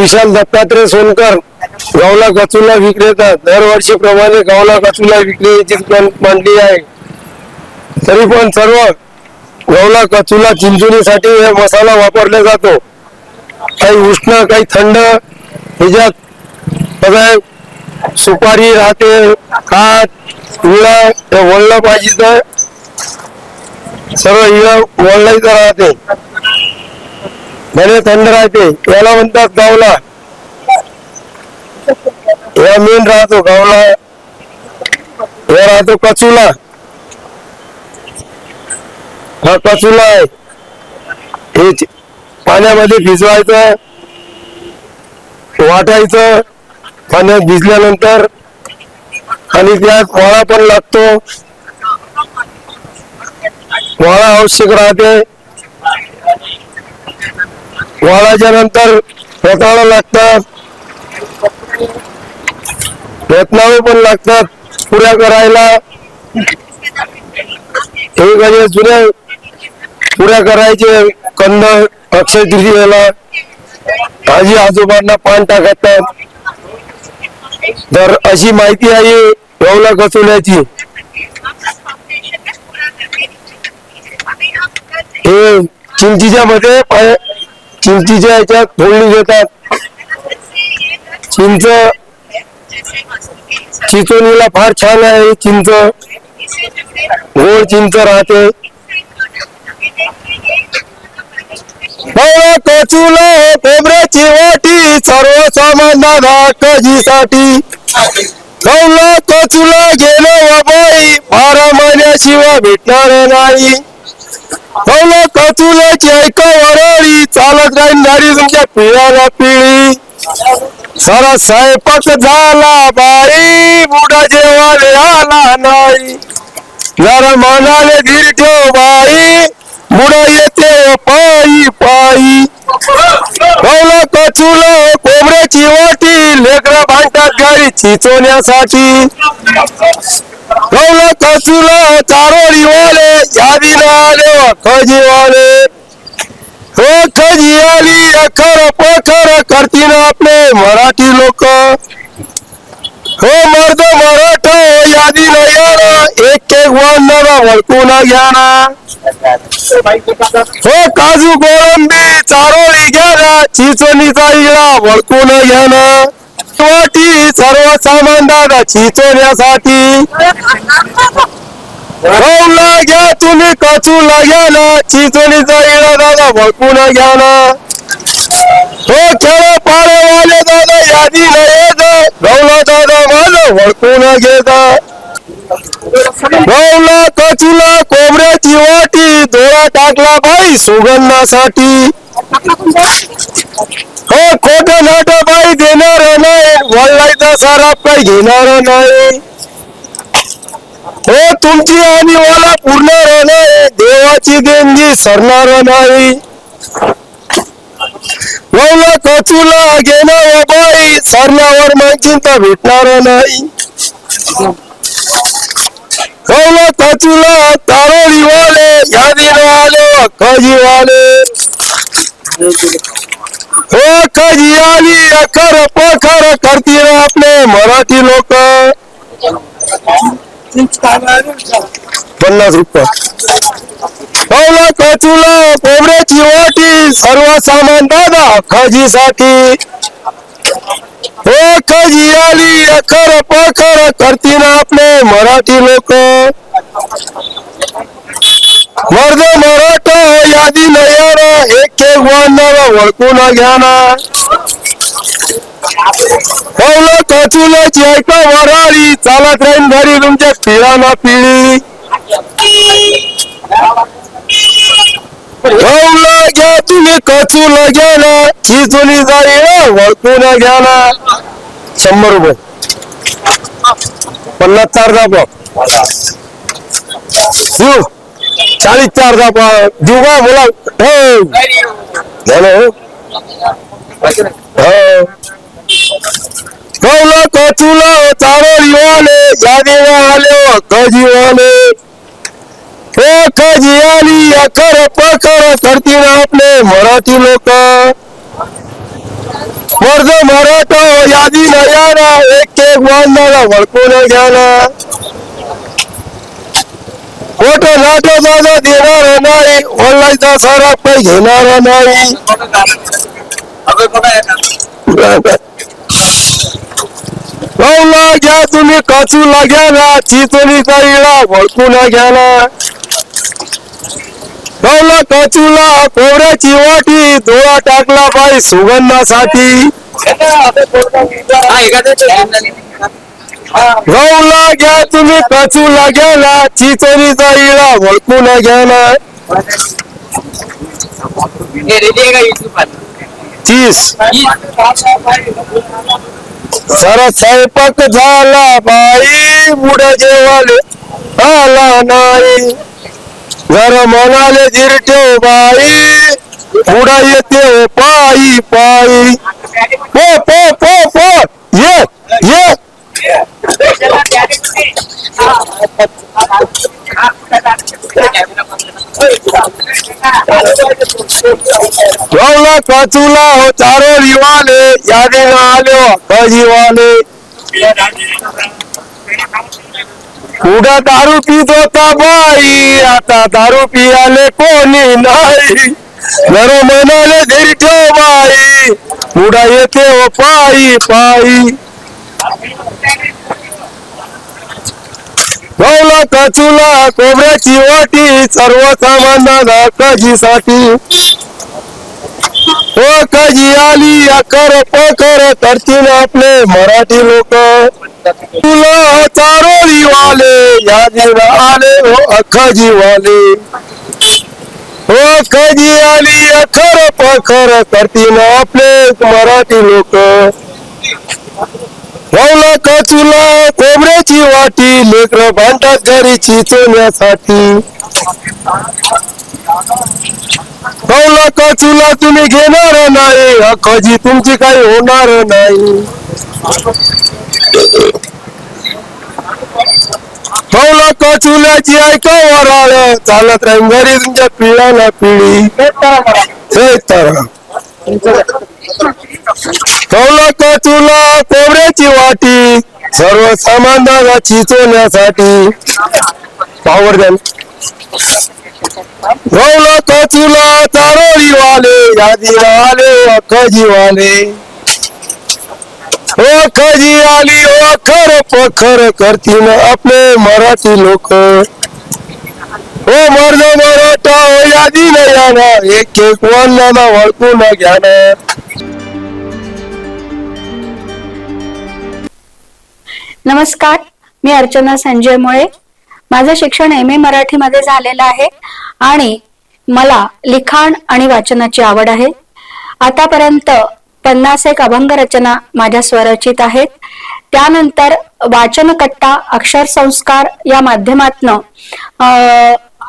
विशाल दत्तात्रय सोनकर गावला कचुला विक्रेता. दरवर्षीप्रमाणे गावला कचुला विक्रेची मांडली आहे. तरी पण सर्व गावला कचुला चिंचुनीसाठी हे मसाला वापरला जातो. काही उष्ण काही थंड ह्याच्यात बघा सुपारी राहते काट विळा हे वळलं पाहिजे तर सर्व इळं वळलं राहते. भले थंड राहते याला म्हणतात गावला. या मेन राहतो गावला. या राहतो कचुला. हा कचुला आहे. हे पाण्यामध्ये भिजवायचं वाटायचं पाण्यात भिजल्यानंतर आणि त्यात वाळा पण लागतो. वाळा आवश्यक राहते. वाळाच्या नंतर रताळं लागतात. रत्नाळे पण लागतात पुऱ्या करायला. हे कसे जुन्या पुऱ्या करायचे कंद अक्षय तृतीयेला. आजी आजोबांना पान टाकतात. तर अशी माहिती आहे येवला कसोल्याची. हे चिंचीच्या मध्ये चिंचीच्या याच्यात फोडणी देतात. चिंच चिचोनीला फार छान आहे चिंच. गोड चिंच राहते. हो खोबऱ्याची वाटी सर्व सामान धाकजीसाठी. कौला कचुला गेलो बाई बारा महिन्याशिवाय भेटणार नाही. कौला कचुल्याची ऐका वराळी. चालत राहील गाडी तुमच्या पिळाला पिढी सारा स्वयंपाक झाला बाई. बुडा जेवाले आला नाही. जरा मनाले धीर ठेव बाई. बुडा येते पायी पायी. कौला कचुल कोंबड्याची वाटी. लेकरा भांडतात गाडी चिचवण्यासाठी कौला कचुला चारोळी वाले यादीला आले खजीवाले हो खजी आली अखर पखर करतील आपले मराठी लोक. हो मर्द मराठा यादी न याना एक एक वंदना वळकून घ्याना हो काजू गोळंबी चारोळी घ्याना चिचणीचा इळा वळकून घ्याना वाटी सर्व सामान दादाची चिचवण्यासाठी कौला घ्या तुम्ही कचू घ्या ना. चिचोलीचा इळा दादा वळकून घ्या ना. हो खेळ पाडवाले दादा यादी न येत. गौला दादा माझं वळकून घेत. गौला कचूला कोबऱ्याची वाटी धुळा टाकला बाई सुगंधासाठी. हो खोट नाट बाई देणार नाही. वळलायचा सारा काही घेणार नाही. हो तुमची आणि मला पुरणार नाही. देवाची देणगी सरणार नाही. वैला कचूला घेणार बाई सरण्यावर माहिती भेटणार नाही. कौला कचूला तारोळी वाले यादी वाले कजी वाले हो कधी आली अखर पखर करतील आपले मराठी लोक. पन्नास रुपये. हो पहिला कचुला कोबऱ्याची वाटी सर्व सामान दादा खजीसाठी. हो खजी आली अखर पखर करतील आपले मराठी लोक. मर्द मराठा यादी न याना एक एक वांडाला वळकून घ्याना. कौला कचुल्याची ऐका वराळी चालत राहील घरी तुमच्या पिढाना पिढी. कौला घ्या तुम्ही कचूला घ्या ना चिचुली जाईल वळकून घ्या ना शंभर रुपये. पन्नास चार दाबा. देऊ चाळीस चार दाबा देऊ बोला. हो. झालं हो. हो. कौला कचुला चारोळी वाले यादीला आले कजी वाले हो कजी अखर पखर करतील आपले मराठी लोक. मर्द मराठा यादी नयाना एक एक वांदाला वळकून घ्याना खोट नाट दादा देणार नाही. ओलायचा सारा पै घेणार नाही. गौला घ्या तुम्ही काचू लाग्याला चिचोलीचा इळा वळकून घ्याला गौला काचूला कोऱ्याची वाटी डोळा टाकला बाई सुगंधासाठी. गौला घ्या तुम्ही वळकून सारा स्वयंपाक झाला बाई बुड्या जेवाले। आला नाही जरा म्हणाले जिरठेव बाई बुडा येते पायी पायी पो पो पो पो। ये ये। गवला काचूला हो चारो रिवाले यादीनं आले हो अक्काजीवाले पुढं दारू पित होता बाई आता दारू पियाले कोणी नाही. घर म्हणाले घरी ठेव बाई पुढा येते हो पायी पायी. गवला काचूला कोबऱ्याची वाटी सर्वसामान्यांना काजीसाठी हो काजी आली अकर पकर तरतील आपले मराठी लोक. तुला चारोळी वाले यादीला आले हो अखजी वाले हो कधी आली अखर पखर करतील आपले मराठी लोक. वावला कचुला कोबऱ्याची वाटी लेकर भांडतात घरी चिचवण्यासाठी वावला कचुला तुम्ही घेणार नाही. अखजी तुमची काही होणार नाही. गवला कचुल्याची ऐका वराळ. चालत राहील घरी तुमच्या पिढ्याला पिढी जय कौला कचुला कोबऱ्याची वाटी सर्व सामान्यांना चिचवण्यासाठी पावर द्या. गौला कचुला चारोळी वाले यादी आले अखजी वाले ओ खजी आली ओ खर पखर करतील आपले मराठी लोक. हो मर्द मराठा ओ यादी नाही याना एक एक वल्लाला वळकू न घ्याना नमस्कार मी अर्चना संजय मुळे. माझं शिक्षण एम ए मराठीमध्ये झालेलं आहे आणि मला लिखाण आणि वाचनाची आवड आहे. आतापर्यंत पन्नास एक अभंग रचना माझ्या स्वरचित आहेत. त्यानंतर वाचनकट्टा अक्षर संस्कार या माध्यमातनं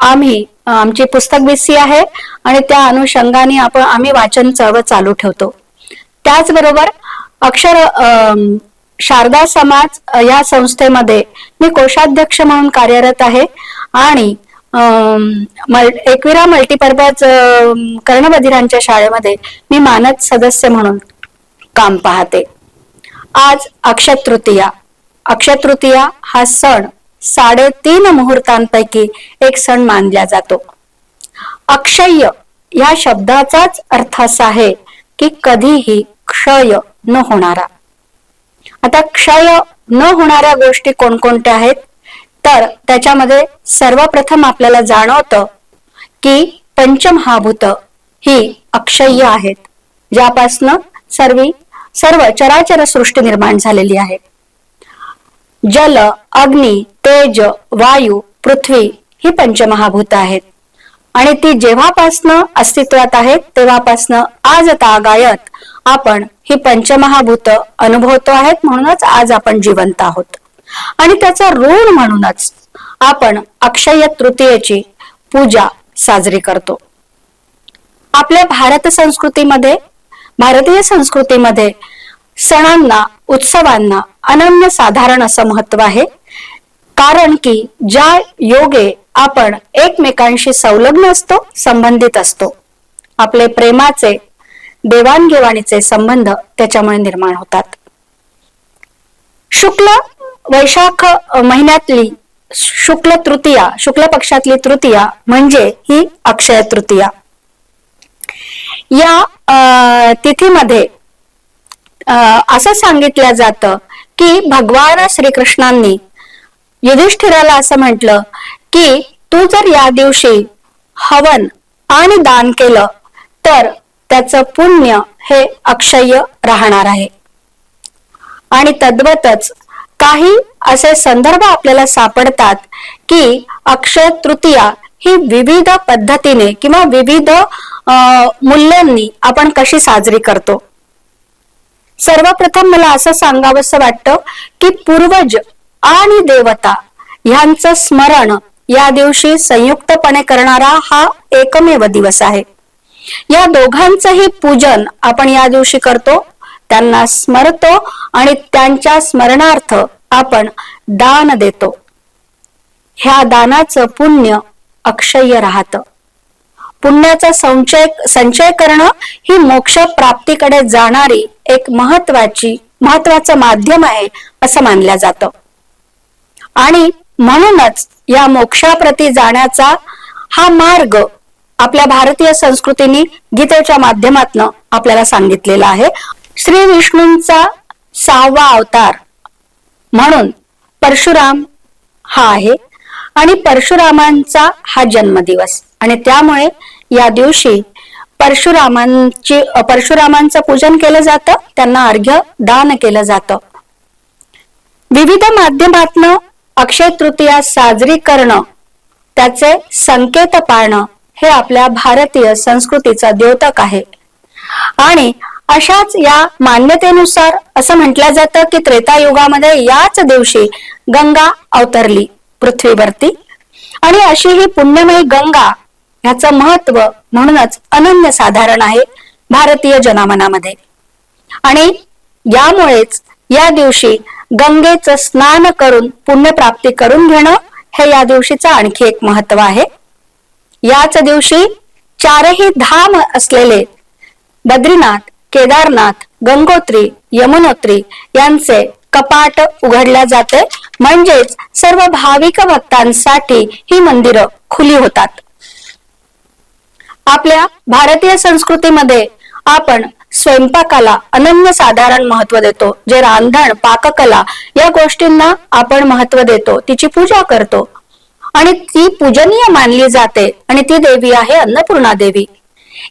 आम्ही आमची पुस्तक बेसी आहे आणि त्या अनुषंगाने आपण आम्ही वाचन चळवळ चालू ठेवतो. त्याचबरोबर अक्षर शारदा समाज या संस्थेमध्ये मी कोषाध्यक्ष म्हणून कार्यरत आहे आणि मल- एकविरा मल्टीपर्पज कर्णबधिरांच्या शाळेमध्ये मी मानद सदस्य म्हणून काम पाहते. आज अक्षय तृतीया. अक्षय तृतीया हा सण साडेतीन मुहूर्तांपैकी एक सण मानला जातो. अक्षय या शब्दाचाच अर्थ असा आहे की कधीही क्षय न होणारा. आता क्षय न होणाऱ्या गोष्टी कोणकोणत्या आहेत? तर त्याच्यामध्ये सर्वप्रथम आपल्याला जाणवतं की पंचमहाभूत ही अक्षय्य आहेत ज्यापासनं सर्व सर्व चराचर सृष्टी निर्माण झालेली आहे. जल अग्नी तेज वायू पृथ्वी ही पंचमहाभूत आहेत. आणि ती जेव्हापासनं अस्तित्वात आहेत तेव्हापासनं आज तागायत आपण ही पंचमहाभूत अनुभवतो आहेत म्हणूनच आज आपण जिवंत आहोत. आणि त्याचा ऋण म्हणूनच आपण अक्षय तृतीयेची पूजा साजरी करतो. आपल्या भारत संस्कृतीमध्ये भारतीय संस्कृतीमध्ये सणांना उत्सवांना अनन्य साधारण असं महत्त्व आहे. कारण की ज्या योगे आपण एकमेकांशी संलग्न असतो संबंधित असतो. आपले प्रेमाचे देवाणघेवाणीचे संबंध त्याच्यामुळे निर्माण होतात. शुक्ल वैशाख महिन्यातली शुक्ल तृतीया शुक्ल पक्षातली तृतीया म्हणजे ही अक्षय तृतीया. या अं, तिथीमध्ये असं सांगितलं जातं की भगवान श्रीकृष्णांनी युधिष्ठिराला असं म्हटलं की तू जर या दिवशी हवन आणि दान केलं तर त्याचं पुण्य हे अक्षय राहणार आहे. आणि तद्वतच काही असे संदर्भ आपल्याला सापडतात की अक्षय तृतीया ही विविध पद्धतीने किंवा विविध अं, मूल्यांनी आपण कशी साजरी करतो. सर्वप्रथम मला असं सांगावंसं वाटतं की पूर्वज आणि देवता ह्यांचं स्मरण या दिवशी संयुक्तपणे करणारा हा एकमेव दिवस आहे. या दोघांचंही पूजन आपण या दिवशी करतो त्यांना स्मरतो आणि त्यांच्या स्मरणार्थ आपण दान देतो. ह्या दानाचं पुण्य अक्षय राहतं. पुण्याचा संचय संचय करणं ही मोक्ष प्राप्तीकडे जाणारी एक महत्वाची महत्वाचं माध्यम आहे असं मानलं जातं. आणि म्हणूनच या मोक्षाप्रती जाण्याचा हा मार्ग आपल्या भारतीय संस्कृतीने गीतेच्या माध्यमातून आपल्याला सांगितलेला आहे. श्री विष्णूंचा सहावा अवतार म्हणून परशुराम हा आहे. आणि परशुरामांचा हा जन्मदिवस. आणि त्यामुळे या दिवशी परशुरामांची परशुरामांचं पूजन केलं जातं त्यांना अर्घ्य दान केलं जातं. विविध माध्यमातनं अक्षय तृतीया साजरी करणं त्याचे संकेत पाळणं हे आपल्या भारतीय संस्कृतीचा द्योतक आहे. आणि अशाच या मान्यतेनुसार असं म्हटलं जातं की त्रेतायुगामध्ये याच दिवशी गंगा अवतरली पृथ्वीवरती. आणि अशी ही पुण्यमयी गंगा ह्याचं महत्त्व म्हणूनच अनन्य साधारण आहे भारतीय जनामनामध्ये. आणि यामुळेच या दिवशी गंगेचं स्नान करून पुण्यप्राप्ती करून घेणं हे या दिवशीचं आणखी एक महत्त्व आहे. याच दिवशी चारही धाम असलेले बद्रीनाथ केदारनाथ गंगोत्री यमुनोत्री यांचे कपाट उघडल्या जाते. म्हणजेच सर्व भाविक भक्तांसाठी ही मंदिरं खुली होतात. आपल्या भारतीय संस्कृतीमध्ये आपण स्वयंपाकाला अनन्य साधारण महत्त्व देतो. जे रांधण पाककला या गोष्टींना आपण महत्त्व देतो. तिची पूजा करतो. आणि ती पूजनीय मानली जाते आणि ती देवी आहे अन्नपूर्णा देवी.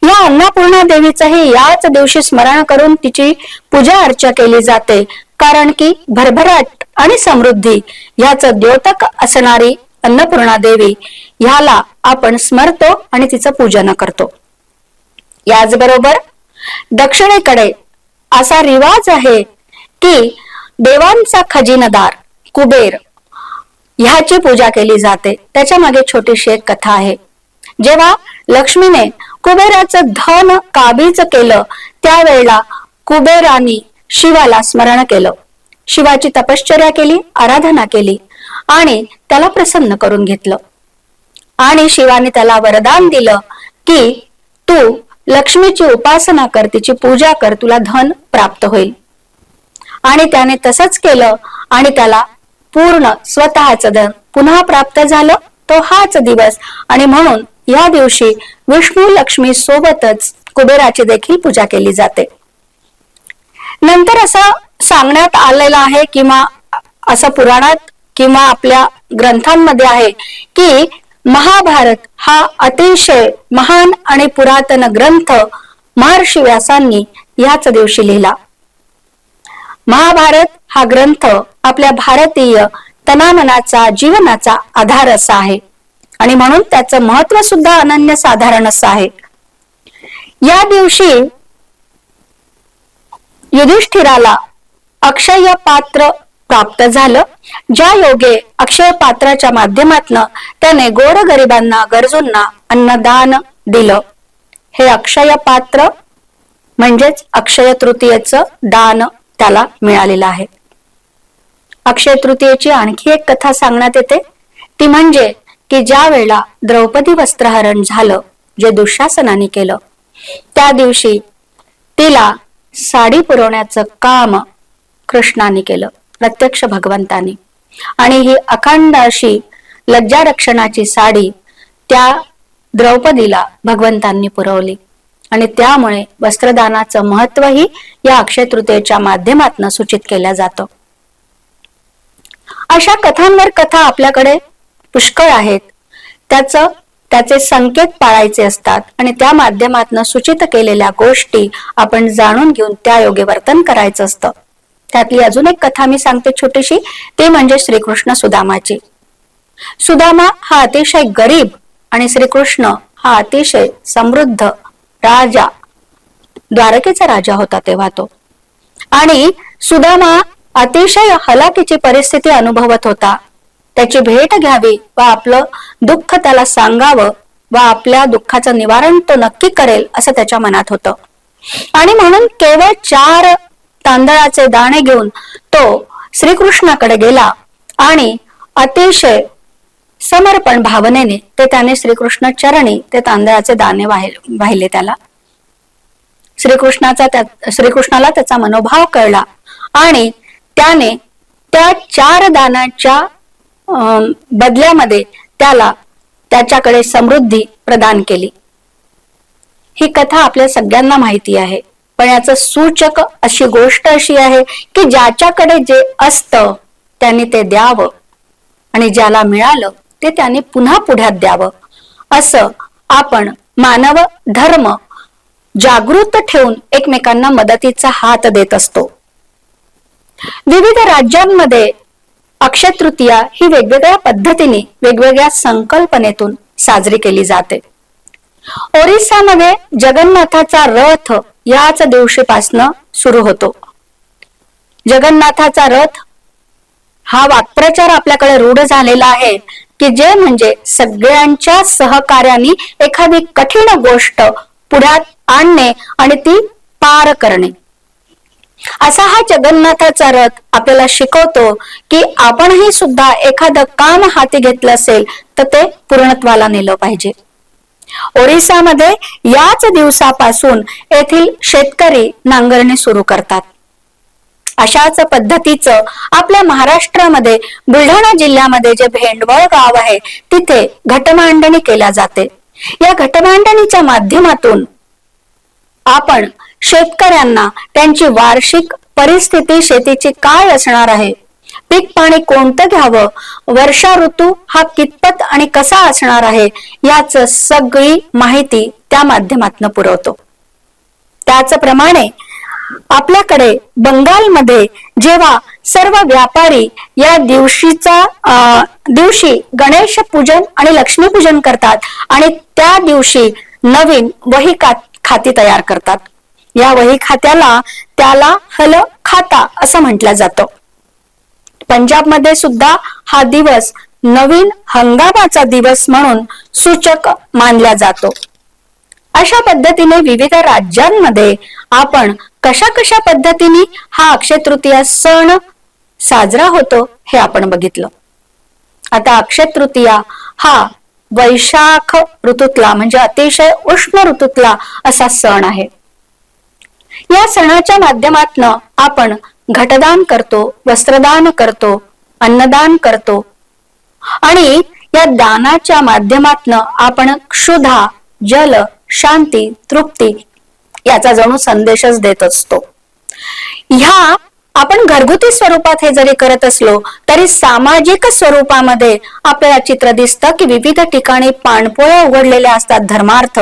या अन्नपूर्णा देवीचंही याच दिवशी स्मरण करून तिची पूजा अर्चा केली जाते. कारण की भरभराट आणि समृद्धी ह्याच द्योतक असणारी अन्नपूर्णा देवी ह्याला आपण स्मरतो आणि तिचं पूजन करतो. याचबरोबर दक्षिणेकडे असा रिवाज आहे की देवांचा खजिनदार कुबेर ह्याची पूजा केली जाते. त्याच्यामागे छोटीशी एक कथा आहे. जेव्हा लक्ष्मीने कुबेराचं धन काबीज केलं त्यावेळेला कुबेरानी शिवाला स्मरण केलं. शिवाची तपश्चर्या केली आराधना केली. आणि त्याला प्रसन्न करून घेतलं. आणि शिवाने त्याला वरदान दिलं की तू लक्ष्मीची उपासना कर तिची पूजा कर तुला धन प्राप्त होईल. आणि त्याने तसंच केलं आणि त्याला पूर्ण स्वतःच धन पुन्हा प्राप्त झालं. तो हाच दिवस आणि म्हणून या दिवशी विष्णू लक्ष्मी सोबतच कुबेराची देखील पूजा केली जाते. नंतर असं सांगण्यात आलेलं आहे किंवा असं पुराणात किंवा आपल्या ग्रंथांमध्ये आहे की महाभारत हा अतिशय महान आणि पुरातन ग्रंथ महर्षी व्यासांनी याच दिवशी लिहिला. महाभारत हा ग्रंथ आपल्या भारतीय तनामनाचा जीवनाचा आधार असा आहे. आणि म्हणून त्याचं महत्त्व सुद्धा अनन्य साधारण असं आहे. या दिवशी युधिष्ठिराला अक्षय पात्र प्राप्त झालं. ज्या योगे अक्षय पात्राच्या माध्यमातनं त्याने गोर गरिबांना गरजूंना अन्नदान दिलं. हे अक्षय पात्र म्हणजेच अक्षय तृतीयेचं दान त्याला मिळालेलं आहे. अक्षय तृतीयेची आणखी एक कथा सांगण्यात येते. ती म्हणजे की ज्या वेळेला द्रौपदी वस्त्रहरण झालं जे दुःशासनाने केलं त्या दिवशी तिला साडी पुरवण्याचं काम कृष्णाने केलं. प्रत्यक्ष भगवंताने. आणि ही अखंड अशी लज्जा रक्षणाची साडी त्या द्रौपदीला भगवंतांनी पुरवली. आणि त्यामुळे वस्त्रदानाचं महत्वही या अक्षय तृतीयेच्या माध्यमातून सूचित केल्या जातं. अशा कथांवर कथा आपल्याकडे पुष्कळ आहेत. त्याच त्याचे संकेत पाळायचे असतात आणि त्या माध्यमातून सूचित केलेल्या गोष्टी आपण जाणून घेऊन त्या योगे वर्तन करायचं असतं. त्यातली अजून एक कथा मी सांगते छोटीशी. ती म्हणजे श्रीकृष्ण सुदामाची. सुदामा हा अतिशय गरीब आणि श्रीकृष्ण हा अतिशय समृद्ध राजा. द्वारकेचा राजा होता तेव्हा तो. आणि सुदामा अतिशय हलाकीची परिस्थिती अनुभवत होता. त्याची भेट घ्यावी व आपलं दुःख त्याला सांगावं व आपल्या दुःखाचं निवारण तो नक्की करेल असं त्याच्या मनात होतं. आणि म्हणून केवळ चार तांदळाचे दाणे घेऊन तो श्रीकृष्णाकडे गेला आणि अतिशय समर्पण भावनेने ते त्याने श्रीकृष्ण चरणी ते तांदळाचे दाणे वाहिले त्याला. श्रीकृष्णाचा त्या श्रीकृष्णाला त्याचा मनोभाव कळला आणि त्याने त्या चार दानाच्या अं, बदल्यामध्ये त्याला त्याच्याकडे समृद्धी प्रदान केली. ही कथा आपल्या सगळ्यांना माहिती आहे. पण याचं सूचक अशी गोष्ट अशी आहे की ज्याच्याकडे जे असतं त्यांनी ते द्यावं. आणि ज्याला मिळालं ते त्यांनी पुन्हा पुढ्यात द्यावं. असं आपण मानव धर्म जागृत ठेवून एकमेकांना मदतीचा हात देत असतो. विविध राज्यांमध्ये अक्षय तृतीया ही वेगवेगळ्या पद्धतीने वेगवेगळ्या संकल्पनेतून साजरी केली जाते. ओरिसामध्ये जगन्नाथाचा रथ याच दिवशीपासनं सुरू होतो. जगन्नाथाचा रथ हा वाक्प्रचार आपल्याकडे रूढ झालेला आहे की जे म्हणजे सगळ्यांच्या सहकार्याने एखादी कठीण गोष्ट पुढ्यात आणणे आणि ती पार करणे. असा हा जगन्नाथाचा रथ आपल्याला शिकवतो की आपणही सुद्धा एखादं काम हाती घेतलं असेल तर ते पूर्णत्वाला नेलं पाहिजे. ओरिसामध्ये याच दिवसापासून येथील शेतकरी नांगरणी सुरू करतात. अशाच पद्धतीचं आपल्या महाराष्ट्रामध्ये बुलढाणा जिल्ह्यामध्ये जे भेंडवळ गाव आहे तिथे घटमांडणी केल्या जाते. या घटमांडणीच्या माध्यमातून आपण शेतकऱ्यांना त्यांची वार्षिक परिस्थिती शेतीची काय असणार आहे पीक पाणी कोणतं घ्यावं? वर्षा ऋतू हा कितपत आणि कसा असणार आहे? याच सगळी माहिती त्या माध्यमातून पुरवतो. त्याचप्रमाणे आपल्याकडे बंगालमध्ये जेव्हा सर्व व्यापारी या दिवशीचा दिवशी गणेश पूजन आणि लक्ष्मीपूजन करतात आणि त्या दिवशी नवीन वही का- खाती तयार करतात. या वही खात्याला त्याला हल खाता असं म्हटलं जातं. पंजाबमध्ये सुद्धा हा दिवस नवीन हंगामाचा दिवस म्हणून सूचक मानला जातो. अशा पद्धतीने विविध राज्यांमध्ये आपण कशा कशा पद्धतीने हा अक्षय तृतीया सण साजरा होतो हे आपण बघितलं. आता अक्षय तृतीया हा वैशाख ऋतूतला म्हणजे अतिशय उष्ण ऋतूतला असा सण आहे. या सणाच्या माध्यमातन आपण घटदान करतो वस्त्रदान करतो अन्नदान करतो. आणि या दानाच्या माध्यमातन आपण क्षुधा जल शांती तृप्ती याचा जणू संदेशच देत असतो. ह्या आपण घरगुती स्वरूपात हे जरी करत असलो तरी सामाजिक स्वरूपामध्ये आपल्याला चित्र दिसतं की विविध ठिकाणी पाणपोळ्या उघडलेल्या असतात धर्मार्थ.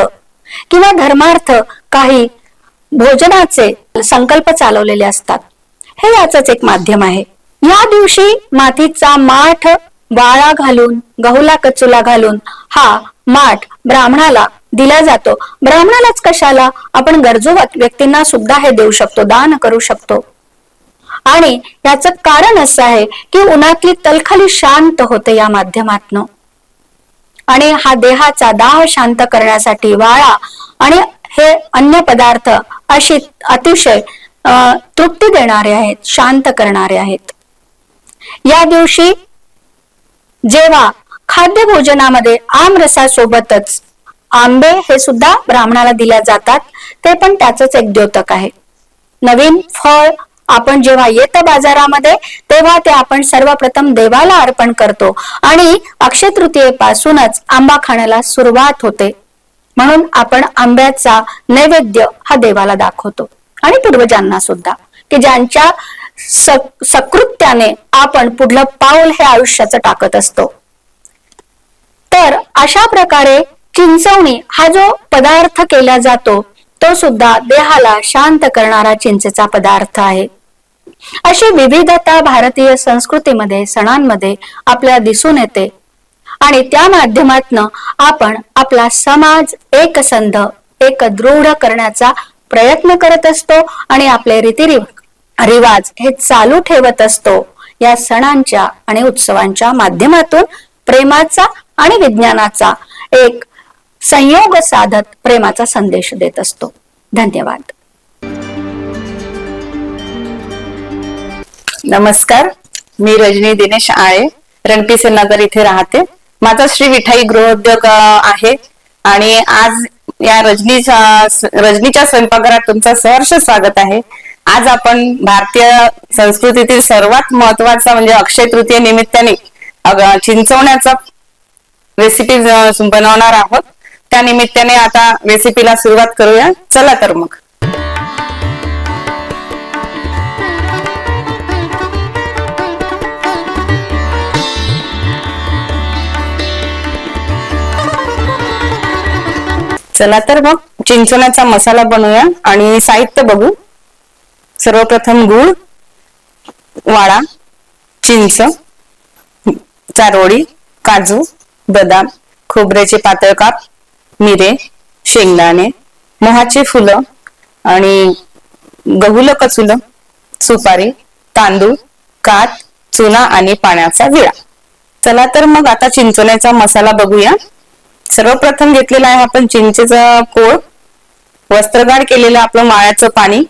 किंवा धर्मार्थ काही भोजनाचे संकल्प चालवलेले असतात. हे याचंच एक माध्यम आहे. या दिवशी मातीचा माठ वाळा घालून गहूला कचुला घालून हा माठ ब्राह्मणाला दिला जातो. ब्राह्मणालाच कशाला? आपण गरजू व्यक्तींना सुद्धा हे देऊ शकतो दान करू शकतो. आणि याचं कारण असं आहे की उन्हातली तलखाली शांत होते या माध्यमातनं. आणि हा देहाचा दाह शांत करण्यासाठी वाळा आणि हे अन्य पदार्थ अशी अतिशय तृप्ती देणारे आहेत शांत करणारे आहेत. या दिवशी जेव्हा खाद्य भोजनामध्ये आमरसासोबतच आंबे हे सुद्धा ब्राह्मणाला दिल्या जातात ते पण त्याच एक द्योतक आहे. नवीन फळ आपण जेव्हा येतं बाजारामध्ये तेव्हा ते आपण सर्वप्रथम देवाला अर्पण करतो आणि अक्षय तृतीयेपासूनच आंबा खाण्याला सुरुवात होते. म्हणून आपण आंब्याचा नैवेद्य हा देवाला दाखवतो. आणि पूर्वजांना सुद्धा की ज्यांच्या सकृत्याने आपण पुढलं पाऊल हे आयुष्याचं टाकत असतो. तर अशा प्रकारे चिंचवणी हा जो पदार्थ केला जातो तो सुद्धा देहाला शांत करणारा चिंचेचा पदार्थ आहे. अशी विविधता भारतीय संस्कृतीमध्ये सणांमध्ये आपल्याला दिसून येते. आणि त्या माध्यमातून आपण आपला समाज एकसंध एक दृढ करण्याचा प्रयत्न करत असतो आणि आपले रीतीरिवाज रिवाज हे चालू ठेवत असतो. या सणांच्या आणि उत्सवांच्या माध्यमातून प्रेमाचा आणि विज्ञानाचा एक संयोग साधत प्रेमाचा संदेश देत असतो. धन्यवाद. नमस्कार. मी रजनी दिनेश आळे रणपी नगर इथे राहते. माझा श्री विठाई गृहोद्योग आहे. आणि आज या रजनीच्या रजनीच्या स्वयंपाकघरात तुमचं सहर्ष स्वागत आहे. आज आपण भारतीय संस्कृतीतील सर्वात महत्त्वाचा म्हणजे अक्षय तृतीय निमित्ताने चिंचवण्याचा रेसिपी बनवणार आहोत. त्या निमित्ताने आता रेसिपीला सुरुवात करूया. चला तर मग. चला तर मग चिंचोण्याचा मसाला बनवूया आणि साहित्य बघू. सर्वप्रथम गूळ वाळा चिंच चारोळी काजू बदाम खोबऱ्याचे पातळ काप मिरे शेंगदाणे मोहाचे फुलं आणि गहुलं कचुलं सुपारी तांदूळ कात चुना आणि पाण्याचा विळा. चला तर मग आता चिंचोण्याचा मसाला बघूया. सर्वप्रथम घेतलेला आहे आपण चिंचेचा कोळ. वस्त्रगाड केलेलं आपलं माळ्याचं पाणी.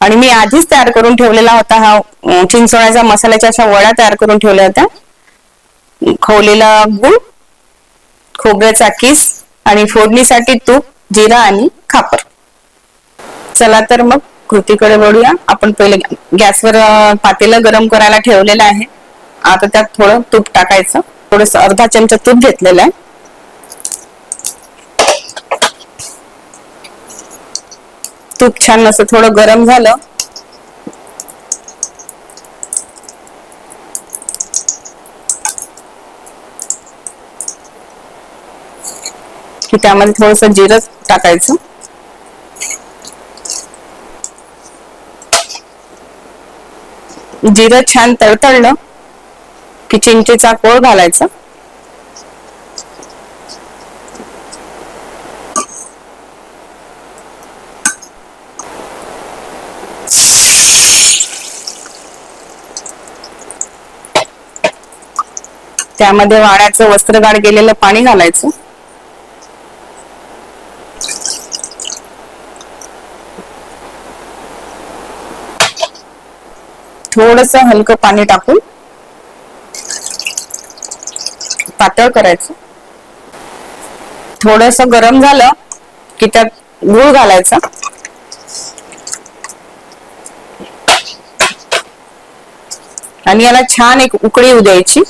आणि मी आधीच तयार करून ठेवलेला होता हा अं, चिंचवण्याचा मसाल्याच्या अशा वड्या तयार करून ठेवल्या होत्या. खवलेला गूळ खोबऱ्याचा किस आणि फोडणीसाठी तूप जिरा आणि खापर. चला तर मग कृतीकडे वळूया. आपण पहिले गॅसवर पातेलं गरम करायला ठेवलेलं आहे. आता त्यात थोडं तूप टाकायचं. थोडस अर्धा चमचा तूप घेतलेलं आहे. तूप छान असं थोडं गरम झालं. की त्यामध्ये थोडस जिरं टाकायचं. जिरं छान तळतळलं की चिंचेचा कोळ घालायचा. त्यामध्ये वाड्याचं वस्त्रगाड गेलेलं पाणी घालायचं. थोडस हलकं पाणी टाकून पातळ करायचं. थोडस गरम झालं की त्यात गुळ घालायचा. आणि याला छान एक उकळी येऊ द्यायची.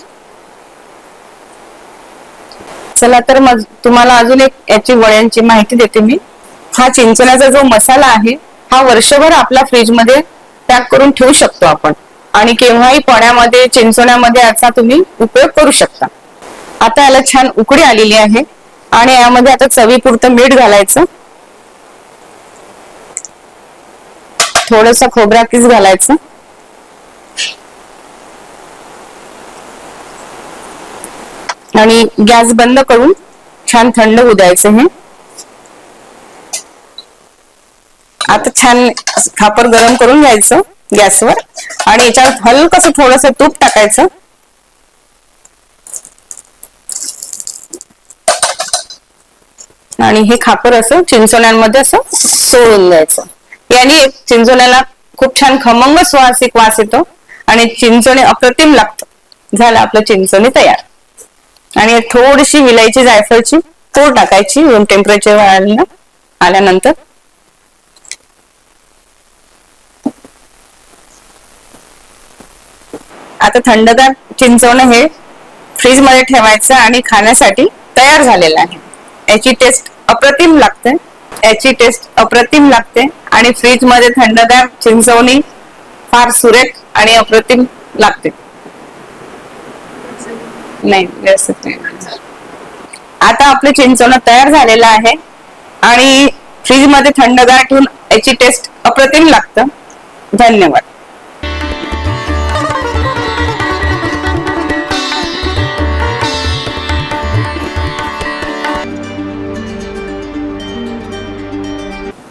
चला तर मग तुम्हाला अजून एक याची वड्यांची माहिती देते मी. हा चिंचण्याचा जो मसाला आहे हा वर्षभर आपल्या फ्रीजमध्ये पॅक करून ठेवू शकतो आपण. आणि केव्हाही पण्यामध्ये चिंचण्यामध्ये याचा तुम्ही उपयोग करू शकता. आता याला छान उकडी आलेली आहे. आणि यामध्ये आता चवीपुरतं मीठ घालायचं. थोडस खोबरा किस घालायचं. आणि गॅस बंद करून छान थंड होऊ द्यायचं हे. आता छान खापर गरम करून घ्यायचं गॅसवर. आणि याच्यावर हलकस थोडस तूप टाकायचं. आणि हे खापर असं चिंचोण्यांमध्ये असं सोडून द्यायचं. याने चिंचोण्याला खूप छान खमंग सुवासिक वास येतो आणि चिंचोणे अप्रतिम लागतं झालं आपलं चिंचोणी तयार. आणि थोडीशी विलायची जायफळची पूर टाकायची रूम टेम्परेचर आल्यानंतर. आता थंडगार चिंचवणं हे फ्रीजमध्ये ठेवायचं आणि खाण्यासाठी तयार झालेलं आहे. याची टेस्ट अप्रतिम लागते. याची टेस्ट अप्रतिम लागते. आणि फ्रीजमध्ये थंडगार चिंचवणी फार सुरेख आणि अप्रतिम लागते. नाही व्यवस्थित नाही. आता आपलं चिंचवणं तयार झालेलं आहे आणि फ्रीजमध्ये थंडगार ठेवून याची टेस्ट अप्रतिम लागतं. धन्यवाद.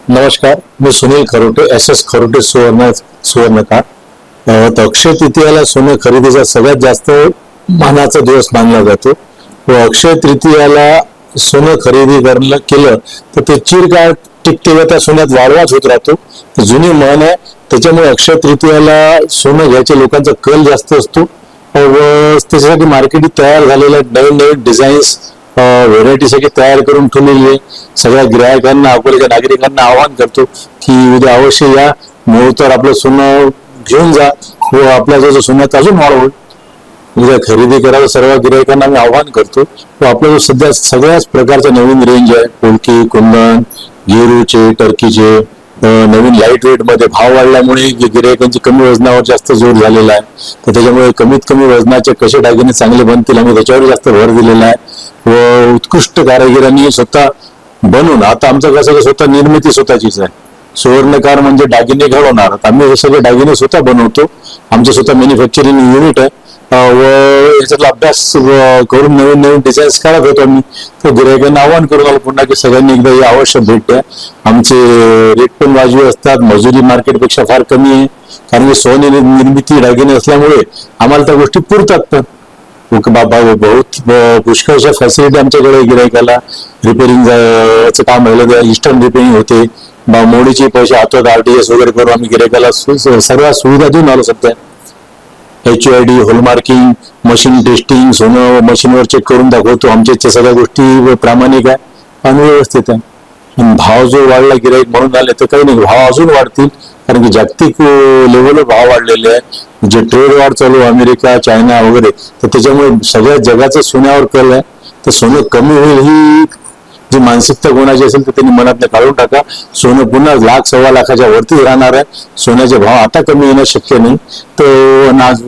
नमस्कार मी सुनील खरोटे एस एस खरोटे सुवर्ण सुवर्णकार. अक्षय तृतीयाला सोने खरेदीचा सगळ्यात जास्त मानाचा दिवस मानला जातो. व अक्षय तृतीयाला सोनं खरेदी करणं केलं तर ते चिरकाळ टिकते व त्या सोन्यात वाढवाच होत राहतो. जुनी मन आहे. त्याच्यामुळे अक्षय तृतीयाला सोनं घ्यायच्या लोकांचा कल जास्त असतो. व त्याच्यासाठी मार्केटिंग तयार झालेल्या नवीन नवीन डिझाईन्स व्हेरायटी सगळी तयार करून ठेवलेली आहे. सगळ्या ग्राहकांना अकोल्याच्या नागरिकांना आवाहन करतो की उद्या अवश्य या. मुहूर्तावर आपलं सोनं घेऊन जा. व आपल्या जो सोन्यात अजून होईल. उद्या खरेदी करायला सर्व गिरायकांना मी आवाहन करतो. व आपला जो सध्या सगळ्याच प्रकारचा नवीन रेंज आहे पोलकी कुंदन गेरूचे टर्कीचे नवीन लाइट वेटमध्ये भाव वाढल्यामुळे गिरायकांची कमी वजनावर जास्त जोर झालेला आहे तर त्याच्यामुळे कमीत कमी वजनाचे कसे दागिने चांगले बनतील आम्ही त्याच्यावर जास्त भर दिलेला आहे. व उत्कृष्ट कारागिरांनी स्वतः बनवून आता आमचं कसं स्वतः निर्मिती स्वतःचीच आहे. सुवर्णकार म्हणजे दागिने घडवणार. आम्ही हे सगळे दागिने स्वतः बनवतो. आमचं स्वतः मॅन्युफॅक्चरिंग युनिट आहे. व याच्यातला अभ्यास करून नवीन नवीन डिझाईन्स काढत होतो आम्ही तर गिरायकांना आव्हान करून आलो. पुन्हा की सगळ्यांनी एकदा हे अवश्य भेट द्या. आमचे रेट पण वाजवी असतात. मजुरी मार्केटपेक्षा फार कमी आहे. कारण की सोने निर्मिती दागिने असल्यामुळे आम्हाला त्या गोष्टी पुरतात पण. बाबा बहुत पुष्कळशा फॅसिलिटी आमच्याकडे गिरायकाला रिपेरिंग काम झालं तर इन्स्टंट रिपेरिंग होते. बा मोडीचे पैसे हातात आरटीएस वगैरे करून आम्ही गिरायकाला सु- सर्व सुविधा देऊन आलो सध्या. H I D hallmarking machine testing सोनं मशीनवर चेक करून दाखवतो. आमच्या सगळ्या गोष्टी प्रामाणिक आहे आणि व्यवस्थित आहे. भाव जो वाढला गिराईक म्हणून आले तर काही नाही. भाव अजून वाढतील. कारण की जागतिक लेवलवर भाव वाढलेले आहे जे ट्रेड वाढ चालू अमेरिका चायना वगैरे तर त्याच्यामुळे सगळ्या जगाचं सोन्यावर कल आहे. तर सोनं कमी होईल ही जी मानसिकता कोणाची असेल तर त्यांनी मनातनं काढून टाका. सोनं पुन्हा लाख सव्वा लाखाच्या वरतीच राहणार आहे. सोन्याचे भाव आता कमी येणं शक्य नाही. तर नाज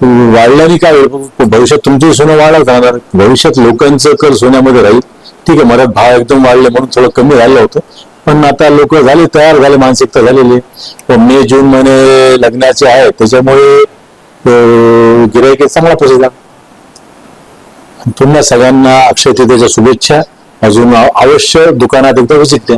वाढल्याने काय भविष्यात तुमचे सोनं वाढत राहणार भविष्यात लोकांचं कर सोन्यामध्ये राहील. ठीक आहे मरात भाव एकदम वाढले म्हणून थोडं कमी राहिलं होतं. पण आता लोक झाले तयार झाले मानसिकता झालेली. आहे. मे जून महिने लग्नाचे आहे त्याच्यामुळे गिरायक चांगला पोचला पुन्हा सगळ्यांना अक्षय तृतीयेच्या शुभेच्छा. अजून अवश्य दुकानात एकदा विजिट द्या.